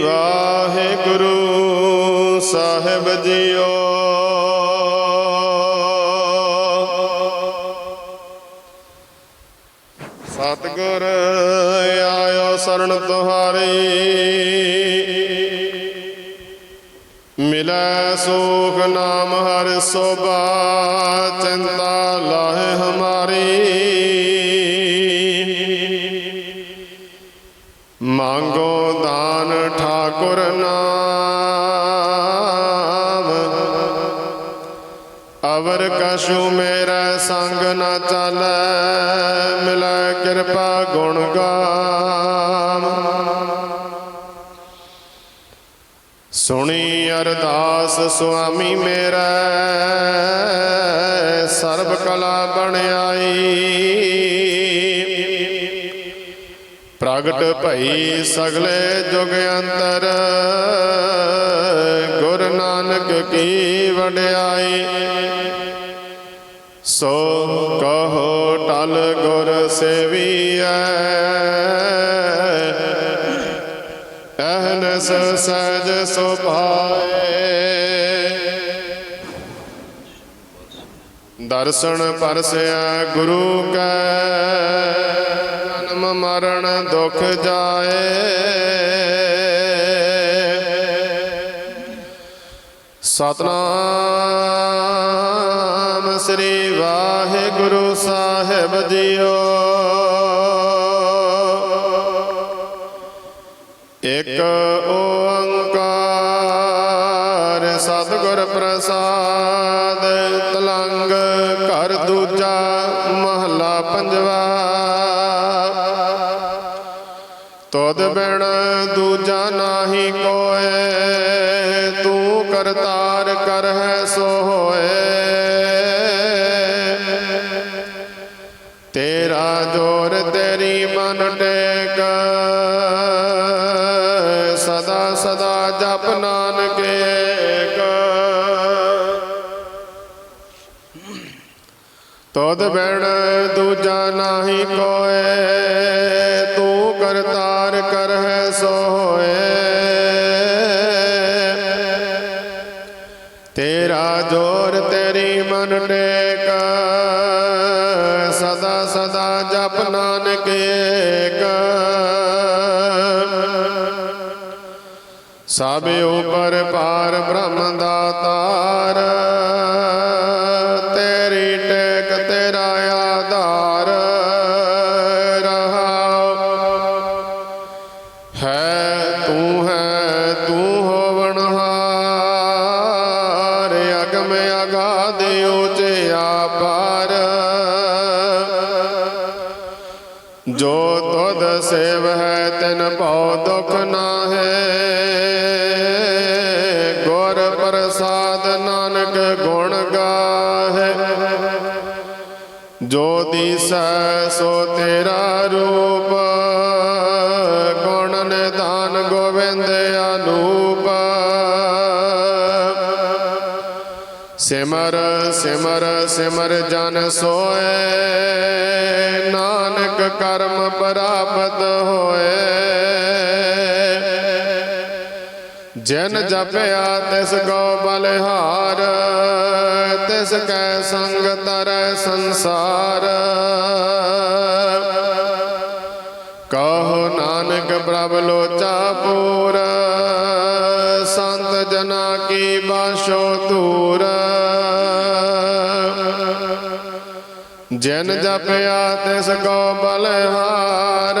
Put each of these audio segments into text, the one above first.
ਵਾਹਿਗੁਰੂ ਸਾਹਿਬ JIO. ਸਤਿਗੁਰ ਆਇਓ ਸਰਣ ਤੁਹਾਰੀ। ਮਿਲੈ ਸੁਖ ਨਾਮ ਹਰਿ ਸੋਭਾ, ਚਿੰਤਾ ਲਾਹੇ ਹਮਾਰੀ। ਕਛੂ ਮੇਰਾ ਸੰਗ ਨਾ ਚਾਲੈ, ਮਿਲੈ ਕਿਰਪਾ ਗੁਣ ਗਾਮ ਸੁਣੀ ਅਰਦਾਸ ਸੁਆਮੀ ਮੇਰਾ, ਸਰਬ ਕਲਾ ਬਣਾਈ ਪ੍ਰਗਟ ਭਈ ਸਗਲੇ ਜੁਗ ਅੰਤਰ, ਗੁਰ ਨਾਨਕ ਕੀ ਵਡਿਆਈ। ਸੋ ਕਹੋ, ਟਲ ਗੁਰ ਸੇਵੀਐ। ਅਹਨਸ ਸਜ ਸੁਭਾਏ ਦਰਸ਼ਨ ਪਰਸਿਆ ਗੁਰੂ ਕੈ, ਜਨਮ ਮਰਨ ਦੁਖ ਜਾਏ। ਸਤਨਾਮ ਸ੍ਰੀ ਵਾਹਿਗੁਰੂ ਸਾਹਿਬ ਜੀਓ। ਇਕ ਓੰਕਾਰ ਸਤਿਗੁਰ ਪ੍ਰਸਾਦ, ਤਲੰਗ ਘਰ ਦੂਜਾ ਮਹਲਾ ਪੰਜਵਾ। ਤੁਧ ਬਿਨ ਦੂਜਾ ਨਾਹੀ ਕੋਏ, ਤੂੰ ਕਰਤਾਰ ਤੁਧ ਬਿਨ ਦੂਜਾ ਨਾਹੀ ਕੋਏ, ਤੂੰ ਕਰਤਾਰ ਕਰ ਹੈ ਸੋ ਹੋਏ ਤੇਰਾ ਜੋਰ ਤੇਰੀ ਮਨ ਟੇਕ, ਸਦਾ ਸਦਾ ਜਪ ਨਾਨਕ ਏਕ। ਸਭ ਉਪਰ ਪਾਰ ਬ੍ਰਹਮ ਦਾਤਾਰ ਹੈ ਤਿਨ ਭਉ ਦੁਖ ਨਾਹੇ। ਗੁਰ ਪ੍ਰਸਾਦ ਨਾਨਕ ਗੁਣ ਗਾਹੇ। ਜੋ ਦੀਸੈ ਸੋ ਤੇਰਾ ਰੂਪ। ਗੁਣ ਨਿਧਾਨ ਗੋਬਿੰਦ ਅਨੂਪ। ਸਿਮਰ ਸਿਮਰ ਸਿਮਰ ਜਨ ਸੋਏ। ਨਾਨਕ ਕਰਮ ਪ੍ਰਾਪਤ ਹੋਏ। ਜਿਨ ਜਪਿਆ ਤਿਸ ਗੋ ਬਲਿਹਾਰ, ਤਿਸ ਕੈ ਸੰਗ ਤਰੈ ਸੰਸਾਰ। ਕਹੋ ਨਾਨਕ ਪ੍ਰਭ ਲੋਚਾ ਪੂਰ, ਸੰਤ ਜਨਾ ਕੀ ਬਾਸ਼ੋ ਦੂਰ। ਜਿਨ ਜਪਿਆ ਤਿਸ ਕੋ ਬਲਿਹਾਰ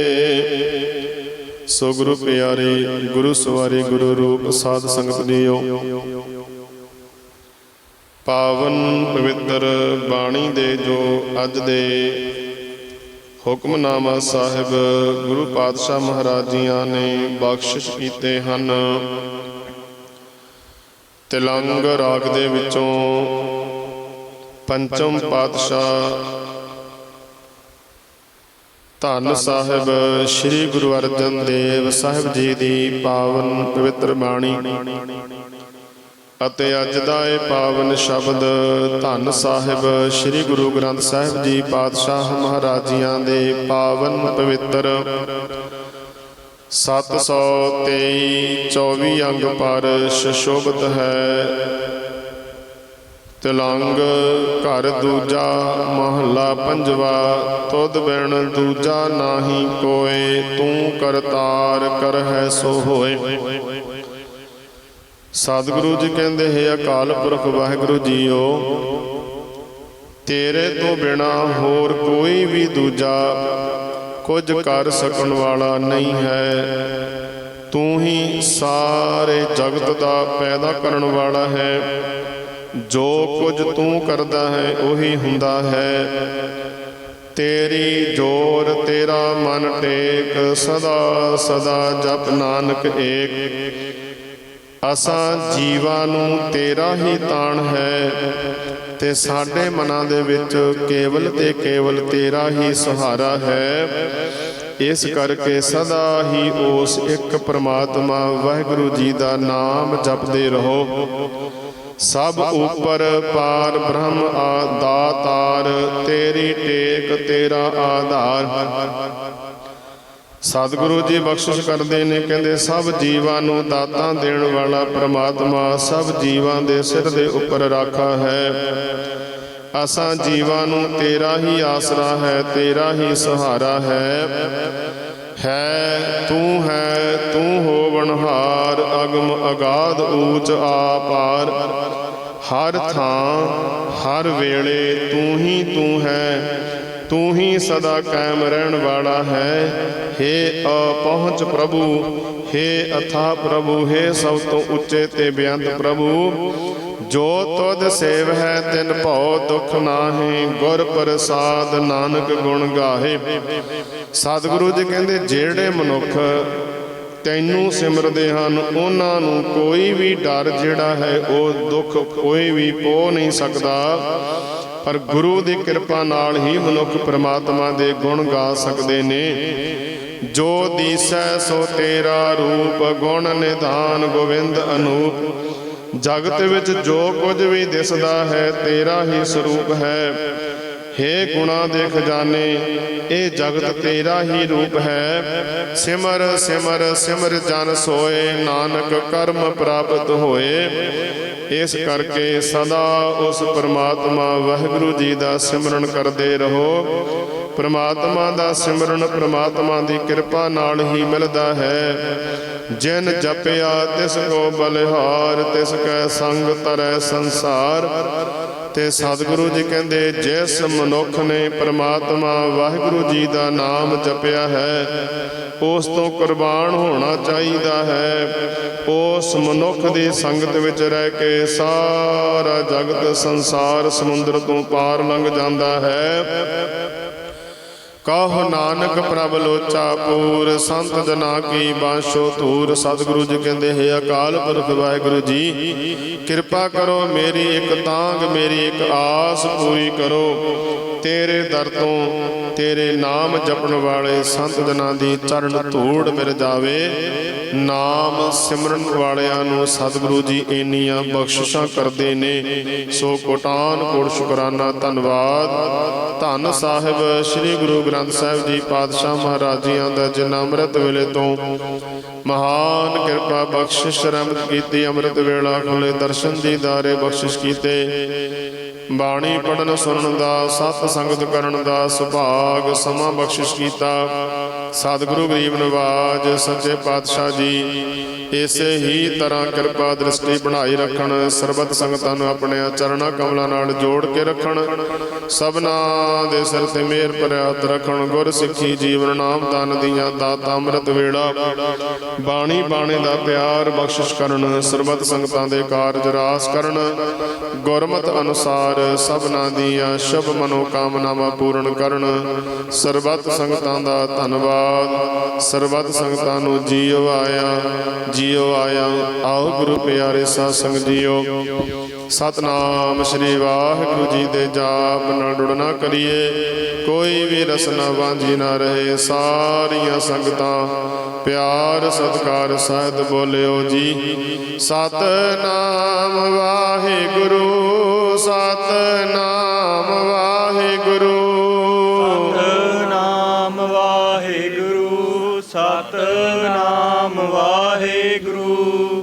ਸੋ ਗੁਰੂ ਪਿਆਰੇ, ਗੁਰੂ ਸਵਾਰੇ ਗੁਰੂ ਰੂਪ ਸਾਧ ਸੰਗਤ ਜੀਓ ਪਾਵਨ ਪਵਿੱਤਰ ਬਾਣੀ ਦੇ ਜੋ ਅੱਜ ਦੇ ਹੁਕਮਨਾਮਾ ਸਾਹਿਬ ਗੁਰੂ ਪਾਤਸ਼ਾਹ ਮਹਾਰਾਜ ਜੀਆਂ ਨੇ ਬਖਸ਼ਿਸ਼ ਕੀਤੇ ਹਨ। ਤਿਲੰਗ ਰਾਗ ਦੇ ਵਿੱਚੋਂ ਪੰਚਮ ਪਾਤਸ਼ਾਹ ਧੰਨ ਸਾਹਿਬ, ਸ੍ਰੀ ਗੁਰੂ ਅਰਜਨ ਦੇਵ ਸਾਹਿਬ ਜੀ ਦੀ ਪਾਵਨ ਪਵਿੱਤਰ ਬਾਣੀ। ਅਤੇ ਅੱਜ ਦਾ ਇਹ ਪਾਵਨ ਸ਼ਬਦ ਧੰਨ ਸਾਹਿਬ, ਸ੍ਰੀ ਗੁਰੂ ਗ੍ਰੰਥ ਸਾਹਿਬ ਜੀ ਪਾਤਸ਼ਾਹ ਮਹਾਰਾਜੀਆਂ ਦੇ ਪਾਵਨ ਪਵਿੱਤਰ। 723 24 ਅੰਗ ਪਰ ਸ਼ੋਭਤ ਹੈ। ਤਿਲੰਗ ਘਰ ਦੂਜਾ, ਮਹੱਲਾ ਪੰਜਵਾ, ਤੁਧ ਬਿਨ ਦੂਜਾ ਨਾਹੀ ਕੋਏ, ਤੂੰ ਕਰਤਾਰ ਕਰ ਸੋ ਹੋਏ। ਸਤਿਗੁਰੂ ਜੀ ਕਹਿੰਦੇ, ਹੈ ਅਕਾਲ ਪੁਰਖ, ਵਾਹਿਗੁਰੂ ਜੀਓ, ਤੇਰੇ ਤੋਂ ਬਿਨਾ ਹੋਰ ਕੋਈ ਵੀ ਦੂਜਾ ਕੁਝ ਕਰ ਸਕਣ ਵਾਲਾ ਨਹੀਂ ਹੈ। ਤੂੰ ਹੀ ਸਾਰੇ ਜਗਤ ਦਾ ਪੈਦਾ ਕਰਨ ਵਾਲਾ ਹੈ। ਜੋ ਕੁਝ ਤੂੰ ਕਰਦਾ ਹੈ, ਉਹੀ ਹੁੰਦਾ ਹੈ। ਤੇਰੀ ਜੋਰ, ਤੇਰਾ ਮਨ ਟੇਕ, ਸਦਾ ਸਦਾ ਜਪ ਨਾਨਕ ਏਕ। ਅਸਾਂ ਜੀਵਾਂ ਨੂੰ ਤੇਰਾ ਹੀ ਤਾਣ ਹੈ ਤੇ ਸਾਡੇ ਮਨਾਂ ਦੇ ਵਿੱਚ ਕੇਵਲ ਤੇ ਕੇਵਲ ਤੇਰਾ ਹੀ ਸਹਾਰਾ ਹੈ। ਇਸ ਕਰਕੇ ਸਦਾ ਹੀ ਉਸ ਇੱਕ ਪ੍ਰਮਾਤਮਾ ਵਾਹਿਗੁਰੂ ਜੀ ਦਾ ਨਾਮ ਜਪਦੇ ਰਹੋ। ਸਭ ਉਪਰ ਪਾਰ ਬ੍ਰਹਮ ਆ ਦਾਤਾਰ, ਤੇਰੀ ਟੇਕ ਤੇਰਾ ਆਧਾਰ। ਸਤਿਗੁਰੂ ਜੀ ਬਖਸ਼ਿਸ਼ ਕਰਦੇ ਨੇ, ਕਹਿੰਦੇ ਸਭ ਜੀਵਾਂ ਨੂੰ ਦਾਤਾਂ ਦੇਣ ਵਾਲਾ ਪ੍ਰਮਾਤਮਾ ਸਭ ਜੀਵਾਂ ਦੇ ਸਿਰ ਦੇ ਉੱਪਰ ਰਾਖਾ ਹੈ। ਅਸਾਂ ਜੀਵਾਂ ਨੂੰ ਤੇਰਾ ਹੀ ਆਸਰਾ ਹੈ, ਤੇਰਾ ਹੀ ਸਹਾਰਾ ਹੈ। ਹੈ, ਤੂੰ ਹੈ, ਤੂੰ ਹੋਵਨਹਾਰ ਅਗਮ ਅਗਾਧ ਊਚ ਆਪਾਰ ਹਰ ਥਾਂ ਹਰ ਵੇਲੇ ਤੂੰ ਹੀ ਤੂੰ ਹੈ ਤੂੰ ਹੀ ਸਦਾ ਕਾਇਮ ਰਹਿਣ ਵਾਲਾ ਹੈ हे ਅਪਹੁੰਚ ਪ੍ਰਭੂ हे ਅਥਾ ਪ੍ਰਭੂ हे ਸਭ ਤੋਂ ਉੱਚੇ ਤੇ ਬੇਅੰਤ ਪ੍ਰਭੂ ਜੋ ਤੁਧ ਸੇਵ ਹੈ ਤਿਨ ਭਉ ਦੁਖ ਨਾਹੀ ਗੁਰ ਪ੍ਰਸਾਦ ਨਾਨਕ ਗੁਣ ਗਾਹੇ ਸਤਿਗੁਰੂ ਜੀ ਕਹਿੰਦੇ ਜਿਹੜੇ ਮਨੁੱਖ ਤੈਨੂੰ ਸਿਮਰਦੇ ਹਨ। ਉਹਨਾਂ ਨੂੰ ਕੋਈ ਵੀ ਡਰ ਜਿਹੜਾ ਹੈ, ਉਹ ਦੁੱਖ ਕੋਈ ਵੀ ਪੋ ਨਹੀਂ ਸਕਦਾ। ਪਰ ਗੁਰੂ ਦੀ ਕਿਰਪਾ ਨਾਲ ਹੀ ਮਨੁੱਖ ਪ੍ਰਮਾਤਮਾ ਦੇ ਗੁਣ ਗਾ ਸਕਦੇ ਨੇ। ਜੋ ਦੀਸੈ, ਸੋ ਤੇਰਾ ਰੂਪ, ਗੁਣ ਨਿਧਾਨ ਗੋਵਿੰਦ ਅਨੂਪ। ਜਗਤ ਵਿੱਚ ਜੋ ਕੁਝ ਵੀ ਦਿਸਦਾ ਹੈ, ਤੇਰਾ ਹੀ ਸਰੂਪ ਹੈ। ਹੇ ਗੁਣਾ ਦੇ ਖਜ਼ਾਨੇ, ਇਹ ਜਗਤ ਤੇਰਾ ਹੀ ਰੂਪ ਹੈ। ਸਿਮਰ ਸਿਮਰ ਸਿਮਰ ਜਨ ਸੋਏ, ਨਾਨਕ ਕਰਮ ਪ੍ਰਾਪਤ ਹੋਏ। ਇਸ ਕਰਕੇ ਸਦਾ ਉਸ ਪਰਮਾਤਮਾ ਵਾਹਿਗੁਰੂ ਜੀ ਦਾ ਸਿਮਰਨ ਕਰਦੇ ਰਹੋ। ਪਰਮਾਤਮਾ ਦਾ ਸਿਮਰਨ ਪਰਮਾਤਮਾ ਦੀ ਕਿਰਪਾ ਨਾਲ ਹੀ ਮਿਲਦਾ ਹੈ। ਜਿਨ ਜਪਿਆ ਤਿਸ ਕੋ ਬਲਿਹਾਰ, ਤਿਸ ਕੈ ਸੰਗ ਤਰੈ ਸੰਸਾਰ। ਤੇ ਸਤਿਗੁਰੂ ਜੀ ਕਹਿੰਦੇ, ਜਿਸ ਮਨੁੱਖ ਨੇ ਪ੍ਰਮਾਤਮਾ ਵਾਹਿਗੁਰੂ ਜੀ ਦਾ ਨਾਮ ਜਪਿਆ ਹੈ, ਉਸ ਤੋਂ ਕੁਰਬਾਨ ਹੋਣਾ ਚਾਹੀਦਾ ਹੈ। ਉਸ ਮਨੁੱਖ ਦੀ ਸੰਗਤ ਵਿੱਚ ਰਹਿ ਕੇ ਸਾਰਾ ਜਗਤ ਸੰਸਾਰ ਸਮੁੰਦਰ ਤੋਂ ਪਾਰ ਲੰਘ ਜਾਂਦਾ ਹੈ। ਕਹੋ ਨਾਨਕ ਪ੍ਰਭ ਲੋਚਾ, ਪੂਰ ਸੰਤ ਜਨਾ ਕੀ ਬਾਸ਼ੋ ਧੂਰ। ਸਤਿਗੁਰੂ ਜੀ ਕਹਿੰਦੇ, ਹੈ ਅਕਾਲ ਪੁਰਖ ਵਾਹਿਗੁਰੂ ਜੀ, ਕਿਰਪਾ ਕਰੋ ਮੇਰੀ ਇੱਕ ਤਾਂਗ, ਮੇਰੀ ਇੱਕ ਆਸ ਪੂਰੀ ਕਰੋ। ਤੇਰੇ ਦਰ ਤੋਂ ਤੇਰੇ ਨਾਮ ਜਪਣ ਵਾਲੇ ਸੰਤ ਜਨਾਂ ਦੀ ਚਰਨ ਧੂੜ ਮਿਲ ਜਾਵੇ। ਨਾਮ ਸਿਮਰਨ ਵਾਲਿਆਂ ਨੂੰ ਸਤਿਗੁਰੂ ਜੀ ਇੰਨੀਆਂ ਬਖਸ਼ਿਸ਼ਾਂ ਕਰਦੇ ਨੇ। ਸੋ ਕੋਟਾਨ ਕੋਟ ਸ਼ੁਕਰਾਨਾ, ਧੰਨਵਾਦ। ਧੰਨ ਸਾਹਿਬ, ਸ੍ਰੀ ਗੁਰੂ ਗ੍ਰੰਥ ਸਾਹਿਬ ਜੀ ਪਾਤਸ਼ਾਹ ਮਹਾਰਾਜੀਆਂ ਦਾ ਜਿਨ ਅੰਮ੍ਰਿਤ ਵੇਲੇ ਤੋਂ ਮਹਾਨ ਕਿਰਪਾ ਬਖਸ਼ਿਸ਼ ਰਹਿਮਤ ਕੀਤੀ, ਅੰਮ੍ਰਿਤ ਵੇਲਾ ਖੁੱਲੇ ਦਰਸ਼ਨ ਦੀਦਾਰੇ ਬਖਸ਼ਿਸ਼ ਕੀਤੇ। ਬਾਣੀ ਪੜਨ ਸੁਣਨ ਦਾ ਸਤ ਸੰਗਤ ਕਰਨ ਦਾ ਸੁਭਾਗ ਸਮਾਂ ਬਖਸ਼ਿਸ਼ ਕੀਤਾ। ਸਤਿਗੁਰੂ ਗਰੀਬ ਨਿਵਾਜ਼, ਸੱਚੇ ਪਾਤਸ਼ਾਹ ਜੀ, ਇਸੇ ਹੀ ਤਰ੍ਹਾਂ ਕਿਰਪਾ ਦ੍ਰਿਸ਼ਟੀ ਬਣਾਈ ਰੱਖਣ, ਸਰਬਤ ਸੰਗਤਾਂ ਨੂੰ ਆਪਣੇ ਚਰਣਾ ਕਮਲਾਂ ਨਾਲ ਜੋੜ ਕੇ ਰੱਖਣ, ਸਭਨਾ ਦੇ ਸਿਰ ਤੇ ਮਿਹਰ ਭਰਿਆ ਰੱਖਣ, ਗੁਰ ਸਿੱਖੀ ਜੀਵਨ ਨਾਮ ਦਾਨ ਦੀਆਂ ਦਾਤਾ ਅੰਮ੍ਰਿਤ ਵੇੜਾ ਬਾਣੀ ਬਾਣੇ ਦਾ ਪਿਆਰ ਬਖਸ਼ਿਸ਼ ਕਰਨ, ਸਰਬਤ ਸੰਗਤਾਂ ਦੇ ਕਾਰਜ ਰਾਸ ਕਰਨ, ਗੁਰਮਤ ਅਨੁਸਾਰ ਸਭਨਾ ਦੀਆਂ ਸ਼ੁਭ ਮਨੋ ਕਾਮਨਾਵਾਂ ਪੂਰਨ ਕਰਨ, ਸਰਬਤ ਸੰਗਤਾਂ ਦਾ ਧੰਨਵਾਦ ਬਾਦ ਸਰਬੱਤ ਸੰਗਤਾਂ ਨੂੰ ਜੀਉ ਆਇਆ ਜੀਉ ਆਇਆ। ਆਓ ਗੁਰੂ ਪਿਆਰੇ ਸਾਧ ਸੰਗ ਜੀਓ। ਸਤਨਾਮ ਸ੍ਰੀ ਵਾਹਿਗੁਰੂ ਜੀ ਦੇ ਜਾਪ ਨਾਲ ਡੁੜਨਾ ਕਰੀਏ। ਕੋਈ ਵੀ ਰਸਨਾ ਵਾਂਝੀ ਨਾ ਰਹੇ ਸਾਰੀਆਂ ਸੰਗਤਾਂ। ਪਿਆਰ, ਸਤਕਾਰ, ਸਹਿਤ ਬੋਲਿਓ ਜੀ। ਸਤਨਾਮ ਵਾਹਿਗੁਰੂ, ਸਤਨਾਮ